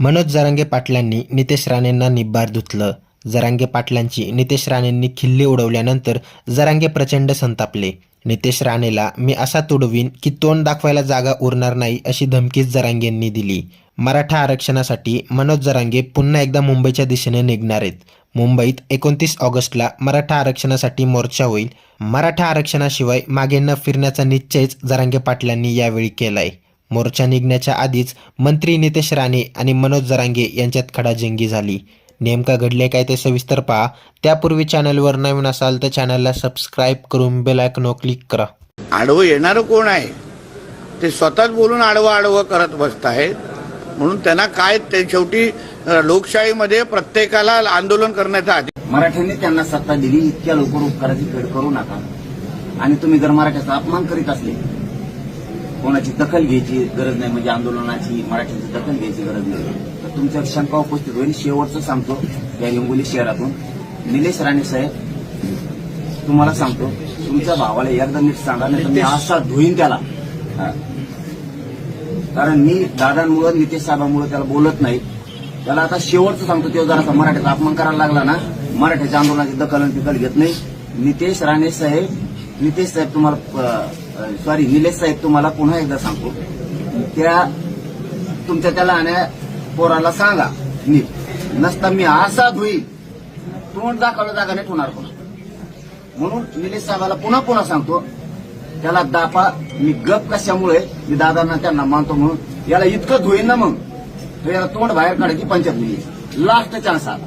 मनोज जरांगे पाटलांनी नितेश राणेंना निब्बार धुतलं. जरांगे पाटलांची नितेश राणेंनी खिल्ली उडवल्यानंतर जरांगे प्रचंड संतापले. नितेश राणेला मी असा तुडवीन की तोंड दाखवायला जागा उरणार नाही अशी धमकीच जरांगेंनी दिली. मराठा आरक्षणासाठी मनोज जरांगे पुन्हा एकदा मुंबईच्या दिशेने निघणार आहेत. मुंबईत एकोणतीस ऑगस्टला मराठा आरक्षणासाठी मोर्चा होईल. मराठा आरक्षणाशिवाय मागे न फिरण्याचा निश्चयच जरांगे पाटलांनी यावेळी केलाय. मोर्चा निघण्याच्या आधीच मंत्री नितेश राणे आणि मनोज जरांगे यांच्यात खडाजंगी झाली. नेमका घडले काय ते सविस्तर पहा. त्यापूर्वी चॅनलवर नवीन असाल तर चॅनलला सबस्क्राईब करून बेल आयकॉनवर क्लिक करा. आडवं येणारं कोण आहे? ते स्वतःच बोलून आडवं आडवं करत बसतायत म्हणून त्यांना काय ते शेवटी लोकशाहीमध्ये प्रत्येकाला आंदोलन करण्याचा अधिकार. मराठ्यांनी त्यांना सत्ता दिली इतक्या लवकर उपकाराची फेड करू नका. आणि तुम्ही जर मराठ्याचा अपमान करीत असले कोणाची दखल घ्यायची गरज नाही म्हणजे आंदोलनाची मराठ्यांची दखल घ्यायची गरज नाही. तर तुमच्यावर शंका उपस्थित होईल. शेवटचं सांगतो या हिंगोली शहरातून. निलेश राणे साहेब तुम्हाला सांगतो तुमच्या भावाला एकदा नीट सांगा नाही तर मी असा धुईन त्याला. कारण मी दादांमुळं नितेश साहेबांमुळे त्याला बोलत नाही. त्याला आता शेवटचं सांगतो तो जरासा मराठ्याचा अपमान करायला लागला ना मराठ्याच्या आंदोलनाची दखल आणि तिकल घेत नाही. नितेश राणे साहेब नितेश साहेब तुम्हाला सॉरी निलेश साहेब तुम्हाला पुन्हा एकदा सांगतो. त्या तुमच्या त्याला आणि पोराला सांगा नीट. नसता मी असा धुईल तोंड दाखवलं जागा नाही होणार कोणा. म्हणून निलेश साहेबाला पुन्हा पुन्हा सांगतो त्याला दापा मी गप कशामुळे मी दादांना त्यांना मानतो म्हणून याला इतकं धुईन ना मग. याला तोंड बाहेर काढायची पंचायत लास्ट चान्स आला.